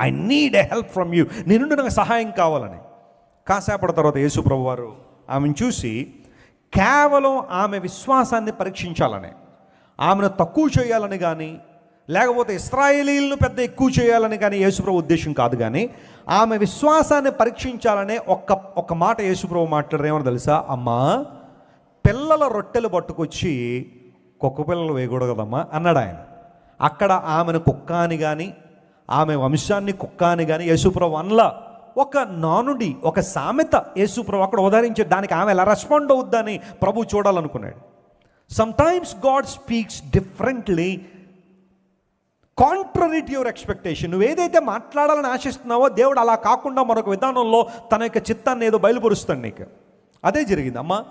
I need a help from you నేను నుండి నాకు సహాయం కావాలని. కాసేపటి తర్వాత యేసు ప్రభు వారు ఆమెను చూసి కేవలం ఆమె విశ్వాసాన్ని పరీక్షించాలని. ఆమెను తక్కువ చేయాలని కానీ లేకపోతే ఇస్రాయేలీలను పెద్ద ఎక్కువ చేయాలని కానీ యేసుప్రభు ఉద్దేశం కాదు కానీ ఆమె విశ్వాసాన్ని పరీక్షించాలనే ఒక్క ఒక్క మాట యేసుప్రభు మాట్లాడేమో తెలుసా? అమ్మా పిల్లల రొట్టెలు పట్టుకొచ్చి కుక్క పిల్లలు వేయకూడదు కదమ్మా అన్నాడు ఆయన. అక్కడ ఆమెను కుక్క అని కానీ ఆమె వంశాన్ని కుక్క అని కానీ యేసుప్రభు అనలా. ఒక నానుడి ఒక సామెత యేసుప్రభు అక్కడ ఉదహరించాడు దానికి ఆమె ఎలా రెస్పాండ్ అవుద్దని ప్రభు చూడాలనుకున్నాడు. Sometimes God speaks differently contrary to your expectation నువ్వు ఏదైతే మాట్లాడాలని ఆశిస్తున్నావో దేవుడు అలా కాకుండా మరొక విధానంలో తన యొక్క చిత్తాన్ని ఏదో బయలుపరుస్తాడు నీకు. అదే జరిగింది. అమ్మ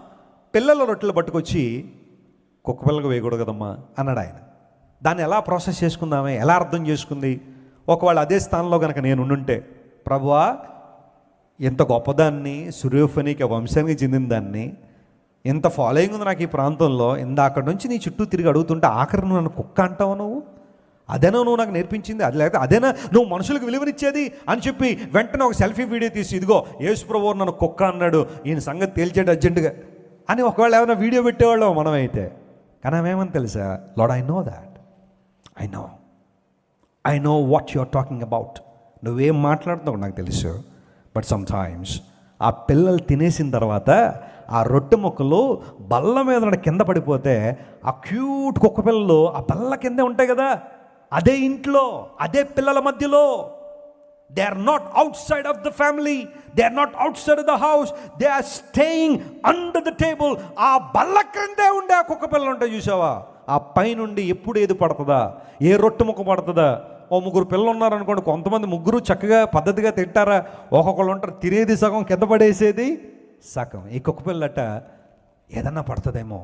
పిల్లల రొట్టెలు పట్టుకొచ్చి కుక్క పిల్లలకు వేయకూడదు కదమ్మా అన్నాడు ఆయన. దాన్ని ఎలా ప్రాసెస్ చేసుకుందామే? ఎలా అర్థం చేసుకుంది? ఒకవేళ అదే స్థానంలో కనుక నేను ఉండుంటే ప్రభువా ఎంత గొప్పదాన్ని సూర్యోఫనీకి వంశానికి చెందిన దాన్ని ఎంత ఫాలోయింగ్ ఉంది నాకు ఈ ప్రాంతంలో ఇందాక నుంచి నీ చుట్టూ తిరిగి అడుగుతుంటే ఆఖరి నువ్వు నన్ను కుక్క అంటావు నువ్వు? అదేనా నువ్వు నాకు నేర్పించింది? అది లేకపోతే అదేనా నువ్వు మనుషులకు విలువనిచ్చేది? అని చెప్పి వెంటనే ఒక సెల్ఫీ వీడియో తీసి ఇదిగో యేసుప్రభు నన్ను కుక్క అన్నాడు ఈయన సంగతి తేల్చేయండి అర్జెంటుగా అని ఒకవేళ ఏమైనా వీడియో పెట్టేవాళ్ళం మనమైతే. కానీ ఆమెమని తెలుసా? Lord I know that I know I know what you are talking about నువ్వేం మాట్లాడుతావు నాకు తెలుసు. బట్ సమ్ టైమ్స్ ఆ పిల్లలు తినేసిన తర్వాత ఆ రొట్టె ముక్కలు బల్ల మీద కింద పడిపోతే ఆ క్యూట్ కుక్క పిల్లలు ఆ బల్ల కిందే ఉంటాయి కదా. అదే ఇంట్లో అదే పిల్లల మధ్యలో. They are not outside of the family they are not outside of the house they are staying under the table ఆ బల్ల క్రిందే ఉండే ఆ కుక్క పిల్లలు ఉంటాయి చూసావా? ఆ పైనుండి ఎప్పుడు ఏది పడుతుందా? ఏ రొట్టె ముక్క పడుతుందా? ఓ ముగ్గురు పిల్లలు ఉన్నారనుకోండి కొంతమంది ముగ్గురు చక్కగా పద్ధతిగా తింటారా? ఒక్కొక్కళ్ళు ఉంటారు తినేది సగం కింద పడేసేది సగం. ఈ కుక్క పిల్లట ఏదన్నా పడుతుందేమో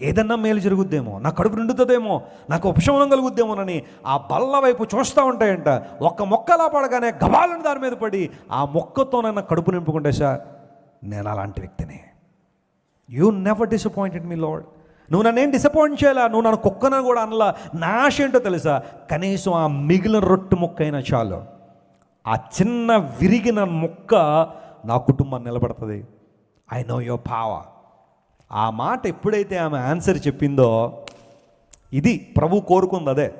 ఏదన్నా మేలు జరుగుద్దేమో నా కడుపు నిండుతుందేమో నాకు ఉపశమనం కలుగుద్దేమోనని ఆ బల్ల వైపు చూస్తూ ఉంటాయంట. ఒక్క మొక్కలా పడగానే గబాలను దాని మీద పడి ఆ మొక్కతోనన్నా కడుపు నింపుకుంటే సార్ నేను అలాంటి వ్యక్తిని. You never disappointed me lord నువ్వు నన్నేం డిసప్పాయింట్ చేయాలా? నువ్వు నన్ను కుక్కన కూడా అనలా? నా ఆశ ఏంటో తెలుసా? కనీసం ఆ మిగిలిన రొట్టు ముక్క అయినా చాలు. ఆ చిన్న విరిగిన ముక్క నా కుటుంబం నిలబడుతుంది. ఐ నో యువర్ పావ ఆ మాట ఎప్పుడైతే ఆమె ఆన్సర్ చెప్పిందో ఇది ప్రభు కోరుకుంది అదే.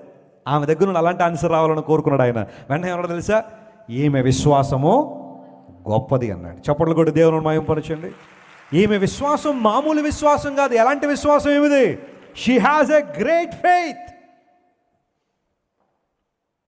ఆమె దగ్గర నుండి అలాంటి ఆన్సర్ రావాలని కోరుకున్నాడు ఆయన. వెంటనే ఏమన్నా తెలుసా? ఈమె విశ్వాసము గొప్పది అన్నాడు. చప్పట్లు కూడా దేవుని మయంపరచండి ఈమె విశ్వాసం మామూలు విశ్వాసం కాదు. ఎలాంటి విశ్వాసం ఏమిది? She has a great faith